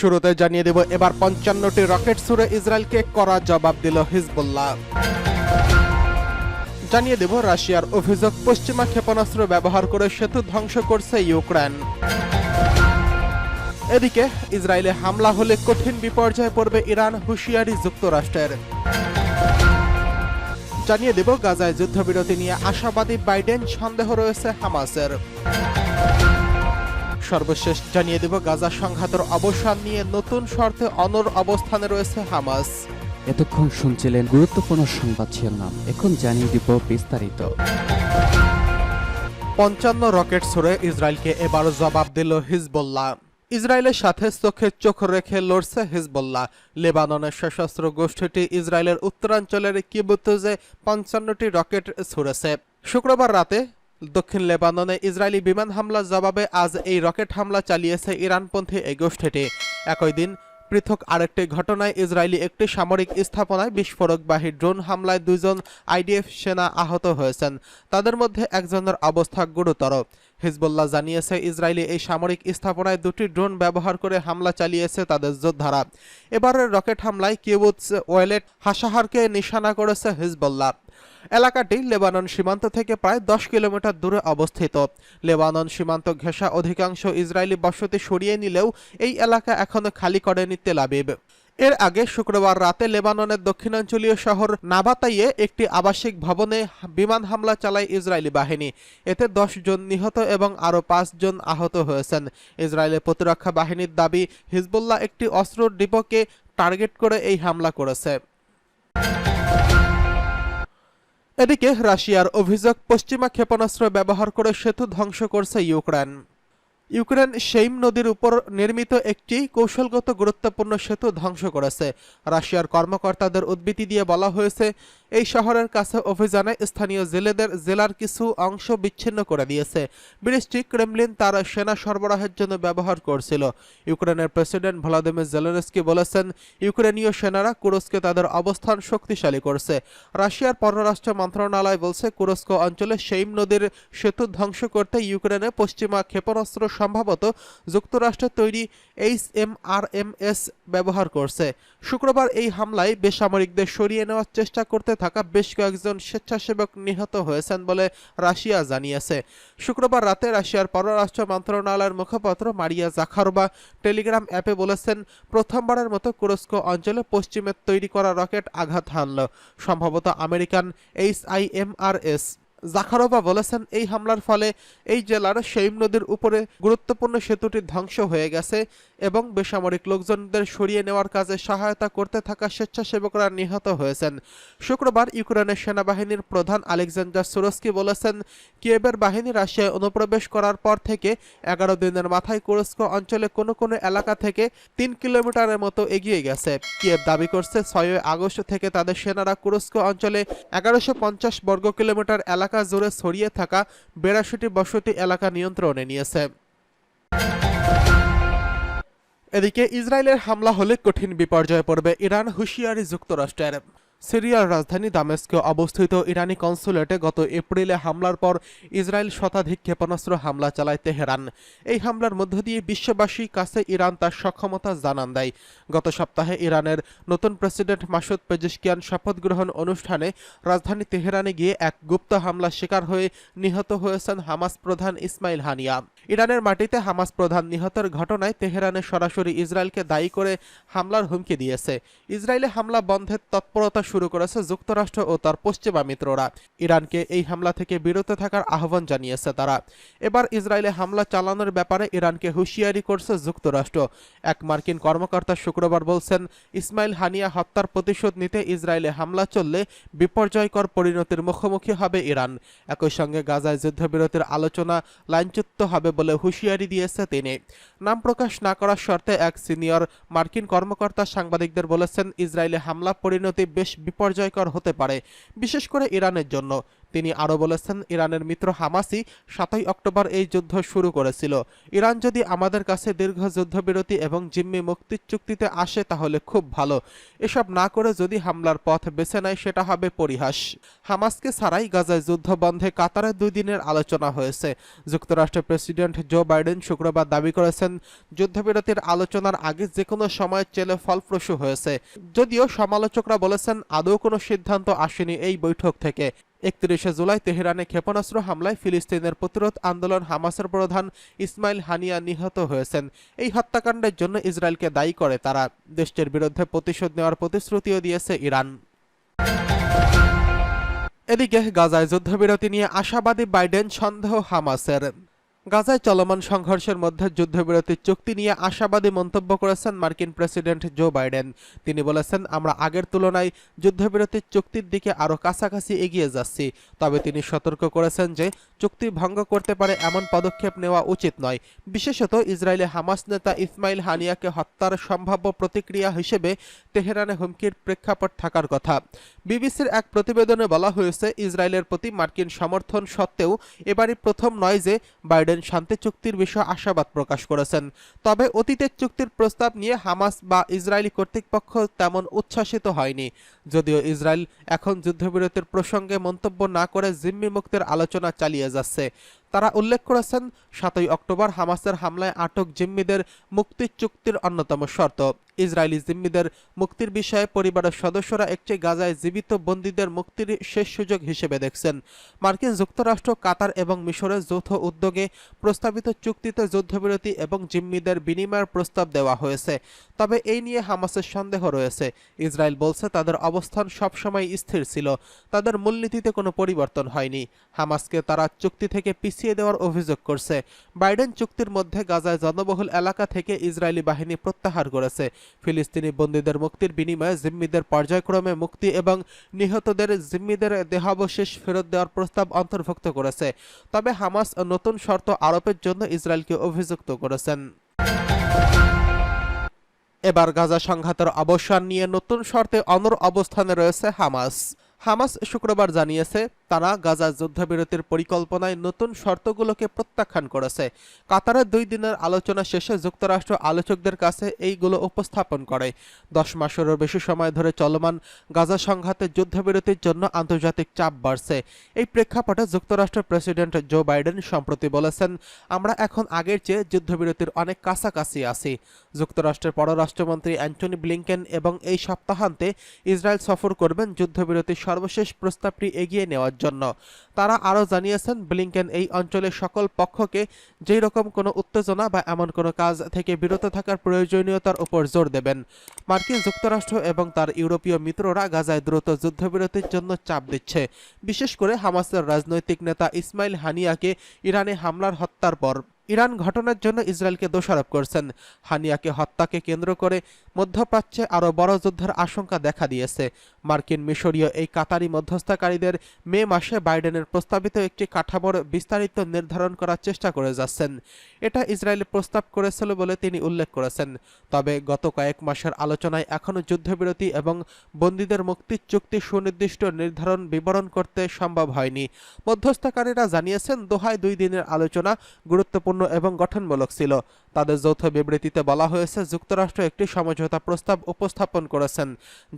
শুরুতে জানিয়ে দেব, এবার পঞ্চান্নটি রকেট ছুড়ে ইসরায়েলকে কড়া জবাব দিল হিজবুল্লাহ। জানিয়ে দেব, রাশিয়ার অভিযোগ, পশ্চিমা ক্ষেপণাস্ত্র ব্যবহার করে সেতু ধ্বংস করছে ইউক্রেন। এদিকে, ইসরায়েলে হামলা হলে কঠিন বিপর্যয়ে পড়বে ইরান, হুঁশিয়ারি যুক্তরাষ্ট্রের। জানিয়ে দেব, গাজায় যুদ্ধবিরতি নিয়ে আশাবাদী বাইডেন, সন্দেহ রয়েছে হামাসের। সর্বশেষ জানিয়ে দেব গাজা সংঘাতের অবসান নিয়ে নতুন শর্তে অনর অবস্থানে রয়েছে হামাস। এতক্ষণ শুনছিলেন গুরুত্বপূর্ণ সংবাদ শিরোনাম। এখন জানিয়ে দিব বিস্তারিত। পঞ্চান্ন রকেট ছুড়ে ইসরায়েলকে এবার জবাব দিল হিজবুল্লাহ। ইসরায়েলের সাথে চোখে চোখ রেখে লড়ছে হিজবুল্লাহ। লেবাননের সশস্ত্র গোষ্ঠীটি ইসরায়েলের উত্তরাঞ্চলের কিবুতুজে পঞ্চান্নটি রকেট ছুড়েছে। শুক্রবার রাতে দক্ষিণ লেবাননে ইসরায়েলি বিমান হামলার জবাবে আজ এই রকেট হামলা চালিয়েছে ইরানপন্থী এই গোষ্ঠীটি। একই দিন পৃথক আরেকটি ঘটনায় ইসরায়েলি একটি সামরিক স্থাপনায় বিস্ফোরকবাহী ড্রোন হামলায় দুজন আইডিএফ সেনা আহত হয়েছেন। তাদের মধ্যে একজনের অবস্থা গুরুতর। হিজবুল্লাহ জানিয়েছে, ইসরায়েলি এই সামরিক স্থাপনায় দুটি ড্রোন ব্যবহার করে হামলা চালিয়েছে তাদের যোদ্ধারা। এবারের রকেট হামলায় কিউবুৎস ওয়েলেট হাসাহারকে নিশানা করেছে হিজবুল্লাহ। এলাকাটি লেবানন সীমান্ত থেকে প্রায় দশ কিলোমিটার দূরে অবস্থিত। লেবানন সীমান্ত ঘেঁষা অধিকাংশ ইসরায়েলি বসতি সরিয়ে নিলেও এই এলাকা এখনও খালি করেনি তেল আবিব। এর আগে শুক্রবার রাতে লেবাননের দক্ষিণাঞ্চলীয় শহর নাবাতাইয়ে একটি আবাসিক ভবনে বিমান হামলা চালায় ইসরায়েলি বাহিনী। এতে দশ জন নিহত এবং আরও জন আহত হয়েছেন। ইসরায়েলের প্রতিরক্ষা বাহিনীর দাবি, হিজবুল্লাহ একটি অস্ত্র ডিপোকে টার্গেট করে এই হামলা করেছে। এদিকে রাশিয়ার অভিযোগ পশ্চিমা ক্ষেপণাস্ত্র ব্যবহার করে সেতু ধ্বংস করছে ইউক্রেন। ইউক্রেন সেইম নদীর উপর নির্মিত একটি কৌশলগত গুরুত্বপূর্ণ সেতু ধ্বংস করেছে। রাশিয়ার কর্মকর্তাদের উদ্বৃত্তি দিয়ে বলা হয়েছে এই শহরের কাছে অভিযানে স্থানীয় জেলেদের, জেলার কিছু অংশ বিচ্ছিন্ন করে দিয়েছে। ব্রিজটি ক্রেমলিন তার সেনা সরবরাহের জন্য ব্যবহার করছিল। ইউক্রেনের প্রেসিডেন্ট ভলাদিমির জেলেনস্কি বলেছেন, ইউক্রেনীয় সেনারা কুরস্কে তাদের অবস্থান শক্তিশালী করছে। রাশিয়ার পররাষ্ট্র মন্ত্রণালয় বলছে, কুরস্ক অঞ্চলে সেইম নদীর সেতু ধ্বংস করতে ইউক্রেনে পশ্চিমা ক্ষেপণাস্ত্র সম্ভবত যুক্তরাষ্ট্রের তৈরি H M R M S ব্যবহার করছে। শুক্রবার এই হামলায় বেসামরিকদের সরিয়ে নেওয়ার চেষ্টা করতে থাকা বেশ কয়েকজন স্বেচ্ছাসেবক নিহত হয়েছেন বলে রাশিয়া জানিয়েছে। শুক্রবার রাতে রাশিয়ার পররাষ্ট্র মন্ত্রণালয়ের মুখপাত্র মারিয়া জাখারোবা টেলিগ্রাম অ্যাপে বলেছেন, প্রথমবারের মতো কুরস্ক অঞ্চলে পশ্চিমের তৈরি করা রকেট আঘাত হানল। সম্ভবত American H I M R S Zakharova বলেছেন, এই হামলার ফলে এই জেলার সেইম নদীর উপরে গুরুত্বপূর্ণ সেতুটি ধ্বংস হয়ে গেছে এবং বেসামরিক লোকজনদের সরিয়ে নেওয়ার কাজে সহায়তা করতে থাকা স্বেচ্ছাসেবকরা নিহত হয়েছেন। শুক্রবার ইউক্রেনের সেনাবাহিনীর প্রধান আলেকজান্ডার সুরস্কি বলেছেন কিয়েবের বাহিনী রাশিয়ায় অনুপ্রবেশ করার পর থেকে এগারো দিনের মাথায় কুরস্ক অঞ্চলে কোনো কোনো এলাকা থেকে তিন কিলোমিটারের মতো এগিয়ে গেছে। কিয়েব দাবি করছে, ছয়ই আগস্ট থেকে তাদের সেনারা কুরস্ক অঞ্চলে এগারোশো বর্গ কিলোমিটার এলাকা জুড়ে ছড়িয়ে থাকা বেরাশিটি বসতি এলাকা নিয়ন্ত্রণে নিয়েছে। এদিকে ইসরায়েলের হামলা হলে কঠিন বিপর্যয়ে পড়বে ইরান, হুঁশিয়ারি যুক্তরাষ্ট্রের। সিরিয়ার রাজধানী দামেস্কে অবস্থিত ইরানি কনসুলেটে গত এপ্রিলে হামলার পর ইসরায়েল শতাধিক ক্ষেপণাস্ত্র হামলা চালায় তেহরান। এই হামলার মধ্য দিয়ে বিশ্ববাসী কাছে ইরান তার সক্ষমতা জানান দেয়। গত সপ্তাহে ইরানের নতুন প্রেসিডেন্ট মাসুদ পেজিশকিয়ান শপথ গ্রহণ অনুষ্ঠানে রাজধানী তেহরানে গিয়ে এক গুপ্ত হামলা শিকার হয়ে নিহত হয়েছেন হামাস প্রধান ইসমাইল হানিয়া। ইরানের মাটিতে হামাস প্রধান নিহতের ঘটনায় তেহরানে সরাসরি ইসরায়েলকে দায়ী করে হামলার হুমকি দিয়েছে। ইসরায়েলে হামলা বন্ধের তৎপরতা শুরু করেছে যুক্তরাষ্ট্র ও তার পশ্চিমা মিত্ররা। ইরানকে এই হামলা থেকে বিরত থাকার আহ্বান জানিয়েছে তারা। এবার ইসরায়েলে হামলা চালানোর ব্যাপারে ইরানকে হুঁশিয়ারি করছে যুক্তরাষ্ট্র। এক মার্কিন কর্মকর্তা শুক্রবার বলছেন, ইসমাইল হানিয়া হত্যার প্রতিশোধ নিতে ইসরায়েলে হামলা চললে বিপর্যয়কর পরিণতির মুখোমুখি হবে ইরান। একই সঙ্গে গাজায় যুদ্ধবিরতির আলোচনা লাইনচ্যুত হবে বলে হুঁশিয়ারি দিয়েছে তিনি। নাম প্রকাশ না করার শর্তে এক সিনিয়র মার্কিন কর্মকর্তা সাংবাদিকদের বলেছেন, ইসরায়েলে হামলা পরিণতি বেশ বিপর্যয়কর হতে পারে বিশেষ করে ইরানের জন্য। তিনি আরও বলেছেন, ইরানের মিত্র হামাসই সাতই অক্টোবর এই যুদ্ধ শুরু করেছিল। ইরান যদি আমাদের কাছে দীর্ঘ যুদ্ধবিরতি এবং জিম্মি মুক্তির চুক্তিতে আসে তাহলে খুব ভালো। এসব না করে যদি হামলার পথ বেছে নেয়, সেটা হবে পরিহাস। হামাসকে ছাড়াই গাজায় যুদ্ধ বন্ধে কাতারে দুই দিনের আলোচনা হয়েছে। যুক্তরাষ্ট্রের প্রেসিডেন্ট জো বাইডেন শুক্রবার দাবি করেছেন, যুদ্ধবিরতির আলোচনার আগে যে কোনো সময় চেলে ফলপ্রসূ হয়েছে। যদিও সমালোচকরা বলেছেন, আদৌ কোনো সিদ্ধান্ত আসেনি এই বৈঠক থেকে। একত্রিশে জুলাই তেহরানে ক্ষেপণাস্ত্র হামলায় ফিলিস্তিনের প্রতিরোধ আন্দোলন হামাসের প্রধান ইসমাইল হানিয়া নিহত হয়েছেন। এই হত্যাকাণ্ডের জন্য ইসরায়েলকে দায়ী করে তারা। দেশটির বিরুদ্ধে প্রতিশোধ নেওয়ার প্রতিশ্রুতিও দিয়েছে ইরান। এদিকে গাজায় যুদ্ধবিরতি নিয়ে আশাবাদী বাইডেন সন্দেহ হামাসের। গাজায় চলমান সংঘর্ষের মধ্যে যুদ্ধবিরতির চুক্তি নিয়ে আশাবাদী মন্তব্য করেছেন মার্কিন প্রেসিডেন্ট জো বাইডেন। তিনি বলেছেন, আমরা আগের তুলনায় যুদ্ধবিরতির চুক্তির দিকে আরও কাছাকাছি এগিয়ে যাচ্ছি। তবে তিনি সতর্ক করেছেন যে চুক্তি ভঙ্গ করতে পারে এমন পদক্ষেপ নেওয়া উচিত নয়। বিশেষত ইসরায়েলে হামাস নেতা ইসমাইল হানিয়াকে হত্যার সম্ভাব্য প্রতিক্রিয়া হিসেবে তেহরানে হুমকির প্রেক্ষাপট থাকার কথা। বিবিসির এক প্রতিবেদনে বলা হয়েছে, ইসরায়েলের প্রতি মার্কিন সমর্থন সত্ত্বেও এবারই প্রথম নয় যে বাইডেন শান্তি চুক্তির বিষয়ে আশাবাদ প্রকাশ করেছেন। তবে অতীতের চুক্তির প্রস্তাব নিয়ে হামাস বা ইসরায়েলি কর্তৃপক্ষ তেমন উচ্ছ্বাসিত হয়নি। যদিও ইসরায়েল এখন যুদ্ধবিরতির প্রসঙ্গে মন্তব্য না করে জিম্মি মুক্তির আলোচনা চালিয়ে যাচ্ছে। তারা উল্লেখ করেছেন, সাতই অক্টোবর হামাসের হামলায় আটক জিম্মিদের মুক্তি চুক্তির অন্যতম শর্ত। ইসরায়েলি জিম্মিদের মুক্তির বিষয়ে পরিবারের সদস্যরা একটি গাজায় জীবিত বন্দীদের মুক্তির শেষ সুযোগ হিসেবে দেখছেন। মার্কিন যুক্তরাষ্ট্র, কাতার এবং মিশরের যৌথ উদ্যোগে প্রস্তাবিত চুক্তিতে যুদ্ধবিরতি এবং জিম্মিদের বিনিময়ের প্রস্তাব দেওয়া হয়েছে। তবে এই নিয়ে হামাসের সন্দেহ রয়েছে। ইসরায়েল বলছে, তাদের অবস্থান সবসময় স্থির ছিল। তাদের মূলনীতিতে কোনো পরিবর্তন হয়নি। হামাসকে তারা চুক্তি থেকে পিছিয়ে দেওয়ার অভিযোগ করছে। বাইডেন চুক্তির মধ্যে গাজায় জনবহুল এলাকা থেকে ইসরায়েলি বাহিনী প্রত্যাহার করেছে। ফিলিস্তিনি বন্দীদের মুক্তির বিনিময়ে জিম্মিদের পর্যায়ক্রমে মুক্তি এবং নিহতদের জিম্মিদের দেহাবশেষ ফেরত দেওয়ার প্রস্তাব অন্তর্ভুক্ত করেছে। তবে হামাস নতুন শর্ত আরোপের জন্য ইসরায়েলকে অভিযুক্ত করেছেন। এবার গাজা সংঘাতের অবসান নিয়ে নতুন শর্তে অনর অবস্থানে রয়েছে হামাস। হামাস শুক্রবার জানিয়েছে, তারা গাজা যুদ্ধবিরতির পরিকল্পনায় নতুন শর্তগুলোকে প্রত্যাখ্যান করেছে। কাতারের দুই দিনের আলোচনা শেষে যুক্তরাষ্ট্র আলোচকদের কাছে এইগুলো উপস্থাপন করে। দশ মাসেরও বেশি সময় ধরে চলমান গাজা সংঘাতে যুদ্ধবিরতির জন্য আন্তর্জাতিক চাপ বাড়ছে। এই প্রেক্ষাপটে যুক্তরাষ্ট্রের প্রেসিডেন্ট জো বাইডেন সম্প্রতি বলেছেন, আমরা এখন আগের চেয়ে যুদ্ধবিরতির অনেক কাছাকাছি আছি। যুক্তরাষ্ট্রের পররাষ্ট্রমন্ত্রী অ্যান্টনি ব্লিংকেন এবং এই সপ্তাহান্তে ইসরায়েল সফর করবেন যুদ্ধবিরতির সর্বশেষ প্রস্তাবটি এগিয়ে নেওয়ার জন্য। তারা আরও জানিয়েছেন, ব্লিংকেন এই অঞ্চলের সকল পক্ষকে যেই রকম কোনো উত্তেজনা বা এমন কোনো কাজ থেকে বিরত থাকার প্রয়োজনীয়তার উপর জোর দেবেন। মার্কিন যুক্তরাষ্ট্র এবং তার ইউরোপীয় মিত্ররা গাজায় দ্রুত যুদ্ধবিরতির জন্য চাপ দিচ্ছে। বিশেষ করে হামাসের রাজনৈতিক নেতা ইসমাইল হানিয়াকে ইরানে হামলার হত্যার পর। ইরান ঘটনার জন্য ইসরায়েলকে দোষারোপ করছেন। হানিয়াকে হত্যাকে কেন্দ্র করে মধ্যপ্রাচ্যে আরও বড় যুদ্ধের আশঙ্কা দেখা দিয়েছে। মার্কিন মিশরীয় এই কাতারি মধ্যস্থকারীদের মে মাসে বাইডেনের প্রস্তাবিত একটি কাঠামোর বিস্তারিত নির্ধারণ করার চেষ্টা করে যাচ্ছেন। এটা ইসরায়েল প্রস্তাব করেছিল বলে তিনি উল্লেখ করেছেন। তবে গত কয়েক মাসের আলোচনায় এখনও যুদ্ধবিরতি এবং বন্দীদের মুক্তির চুক্তি সুনির্দিষ্ট নির্ধারণ বিবরণ করতে সম্ভব হয়নি। মধ্যস্থকারীরা জানিয়েছেন, দোহায় দুই দিনের আলোচনা গুরুত্বপূর্ণ এবং গঠনমূলক ছিল। তাদের যৌথ বিবৃতিতে বলা হয়েছে, যুক্তরাষ্ট্র একটি সমঝোতা প্রস্তাব উপস্থাপন করেছেন,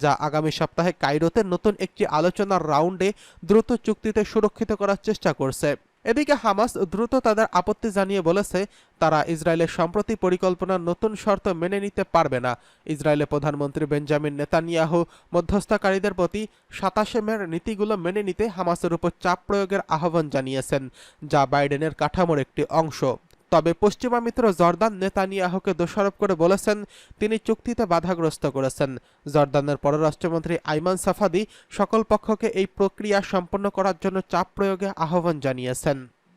যা আগামী সপ্তাহে কায়রোতে নতুন একটি আলোচনার রাউন্ডে দ্রুত চুক্তিতে সুরক্ষিত করার চেষ্টা করছে। এদিকে হামাস দ্রুত তাদের আপত্তি জানিয়ে বলেছে, তারা ইসরায়েলের সম্প্রতি পরিকল্পনার নতুন শর্ত মেনে নিতে পারবে না। ইসরায়েলের প্রধানমন্ত্রী বেঞ্জামিন নেতানিয়াহু মধ্যস্থকারীদের প্রতি সাতাশে মের নীতিগুলো মেনে নিতে হামাসের উপর চাপ প্রয়োগের আহ্বান জানিয়েছেন, যা বাইডেনের কাঠামোর একটি অংশ। তবে পশ্চিমা মিত্র জর্দান নেতানিয়াহুকে দোষারোপ করে বলেছেন, তিনি চুক্তিতে বাধাগ্রস্ত করেছেন। জর্দানের পররাষ্ট্রমন্ত্রী আইমান সাফাদি সকল পক্ষকে এই প্রক্রিয়া সম্পন্ন করার জন্য চাপ প্রয়োগে আহ্বান জানিয়েছেন।